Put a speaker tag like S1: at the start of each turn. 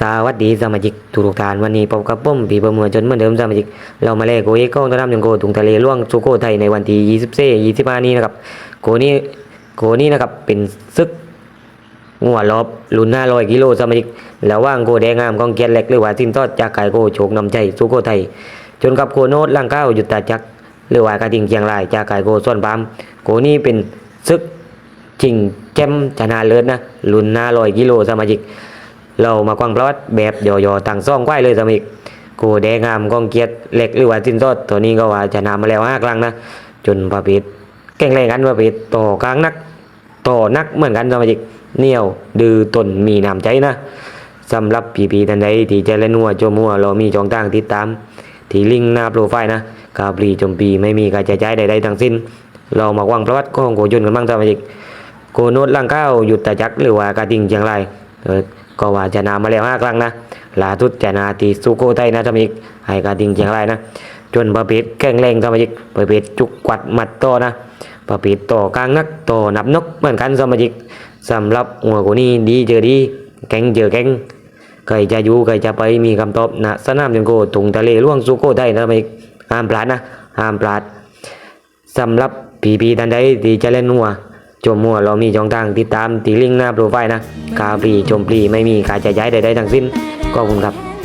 S1: สวัสดีสมาชิกทุกท่านวันนี้พบกับผมปีประมือจนเหมือนเดิมสมาชิกเรามาเล่โกเอก้องต้นน้ำยังโกถุงทะเลล่วงสุโขทัยในวันที่24 25นี้นะครับโกนี้โกนี้นะครับเป็นซึกงัวรอบรุ่น500กิโลสมาชิกแล้วว่างโกแดงงามกองเกียรติเล็กหรือว่าสิ้นทอดจากไก่โกโฉกนำใจสุโขทัยจนกับโกโนดล่างเก้าหยุดตาจักหรือว่ากระดิ่งเชียงรายจากไก่โกส่วนปามโกนี้เป็นซึกจริงแจ่มชนะเลิศนะรุ่น500กิโลสมาชิก เรามากวางประวัติแบบย่อๆต่างซ่องไว้เลยสมิกกูแดงงามกองเกียรติเหล็กหรือว่าสินสอดตัวนี้ก็ว่าชนะมาแล้วห้าครั้งนะจนประเภทแข่งแรงกันประเภทต่อกลางนักต่อนักเหมือนกันสมาชิกเหนียวดื้อตนมีน้ำใจนะสำหรับผีพีๆทันใดที่จะเล่นหัวโจมหัวเรามีช่องทางติดตาม ที่ลิงก์หน้าโปรไฟล์นะกาปรีจมปีไม่มีการใช้จ่ายใดๆทั้งสิ้น เรามาวางประวัติของโกยุนกันบ้างสมาชิกโกโนดล่างเก้าหยุดตาจักหรือว่ากระดิ่งเชียงรายเออ ก็ว่าชนะมาแล้วห้าครั้งนะลาสุดชนะที่สุโขทัยนะทำอีกให้กระดิ่งเชียงรายนะจนประเภทแข่งแรงทำอีกประเภทจุกกวัดหมัดโตนะประเภทต่อกลางนักต่อนับนกเหมือนกันสมาชิกสำหรับหัวกูนี้ดีเจอดีแข่งเจอแข่งใครจะอยู่ใครจะไปมีคำตอบนะสนามจังโกตุงทะเลล่วงสุโขทัยนะทำอีกห้ามพลาดนะห้ามพลาดสำหรับผีพีท่านใดที่จะเล่นหัว จมมัวเรามีช่องทางติดตามตีลิงก์หน้าโปรไฟล์นะกาฟรีชมฟรีไม่มีค่าใช้จ่ายใดๆทั้งสิ้นขอบคุณครับ